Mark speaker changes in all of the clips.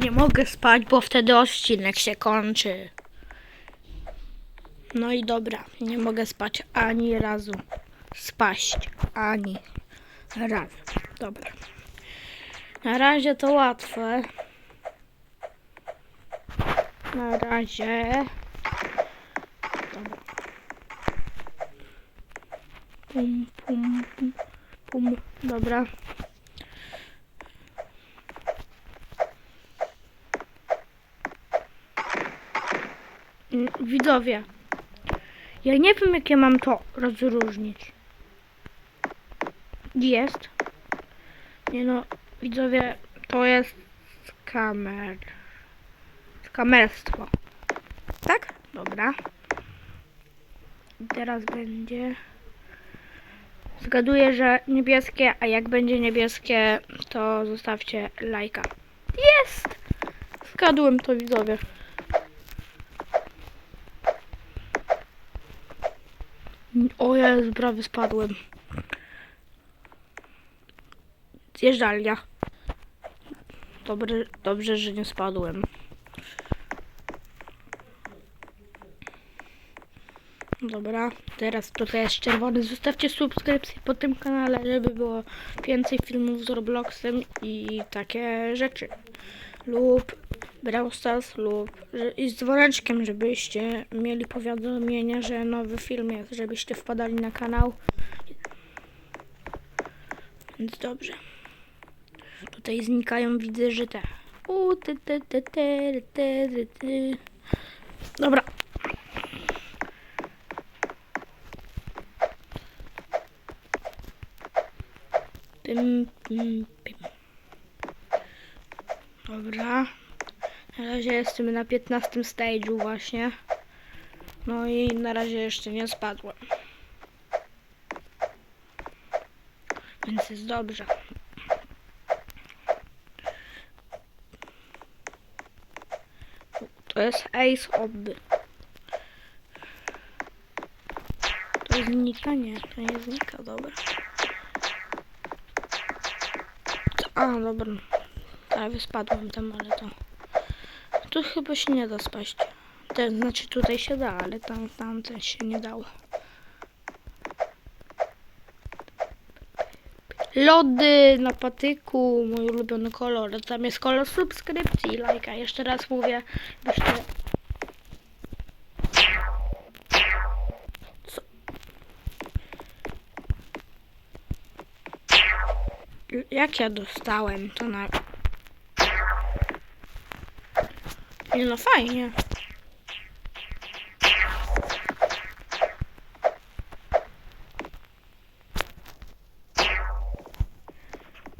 Speaker 1: nie mogę spać, bo wtedy odcinek się kończy. No i dobra, nie mogę spać ani razu. Spaść ani razu. Dobra. Na razie to łatwe. Na razie. Dobra. Pum, pum, pum, pum. Dobra. Widzowie, ja nie wiem jakie mam to rozróżnić. Jest. Nie no, widzowie, to jest kamer. Kamerstwo. Tak? Dobra. I teraz będzie. Zgaduję, że niebieskie, a jak będzie niebieskie, to zostawcie lajka. Jest! Zgadłem to widzowie. O Jezu, prawie spadłem. Zjeżdżalnia. Dobre, dobrze, że nie spadłem. Dobra, teraz tutaj jest czerwony. Zostawcie subskrypcję po tym kanale, żeby było więcej filmów z Robloxem i takie rzeczy. Lub Brawl Stars lub i z dzwoneczkiem, żebyście mieli powiadomienia, że nowy film jest, żebyście wpadali na kanał. Więc dobrze. Tutaj znikają, widzę, że te. U, ty, ty, ty, ty, ty, ty, ty. Dobra. Pym, pym, pym. Dobra. Na razie jestem na 15 stage'u właśnie. No i na razie jeszcze nie spadłem. Więc jest dobrze. To jest Ace Obby. To znika? Nie, to nie znika, dobra. A, dobra. Prawie spadłem tam, ale to... Tu chyba się nie da spaść. To znaczy tutaj się da, ale tam, tam też się nie dało. Lody na patyku, mój ulubiony kolor. Tam jest kolor subskrypcji i lajka. Jeszcze raz mówię, byście... Co? Jak ja dostałem to na... Nie no fajnie.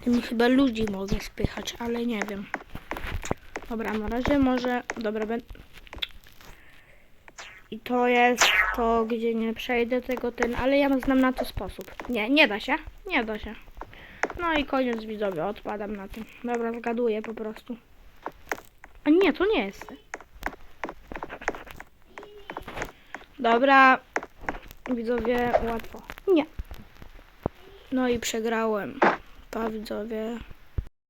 Speaker 1: Tym chyba ludzi mogę spychać, ale nie wiem. Dobra, na razie może... Dobra, będę... I to jest to, gdzie nie przejdę tego ten, ale ja znam na to sposób. Nie, nie da się. Nie da się. No i koniec widzowie, odpadam na tym. Dobra, zgaduję po prostu. A nie, to nie jest. Dobra, widzowie, łatwo. Nie. No i przegrałem. Pa widzowie.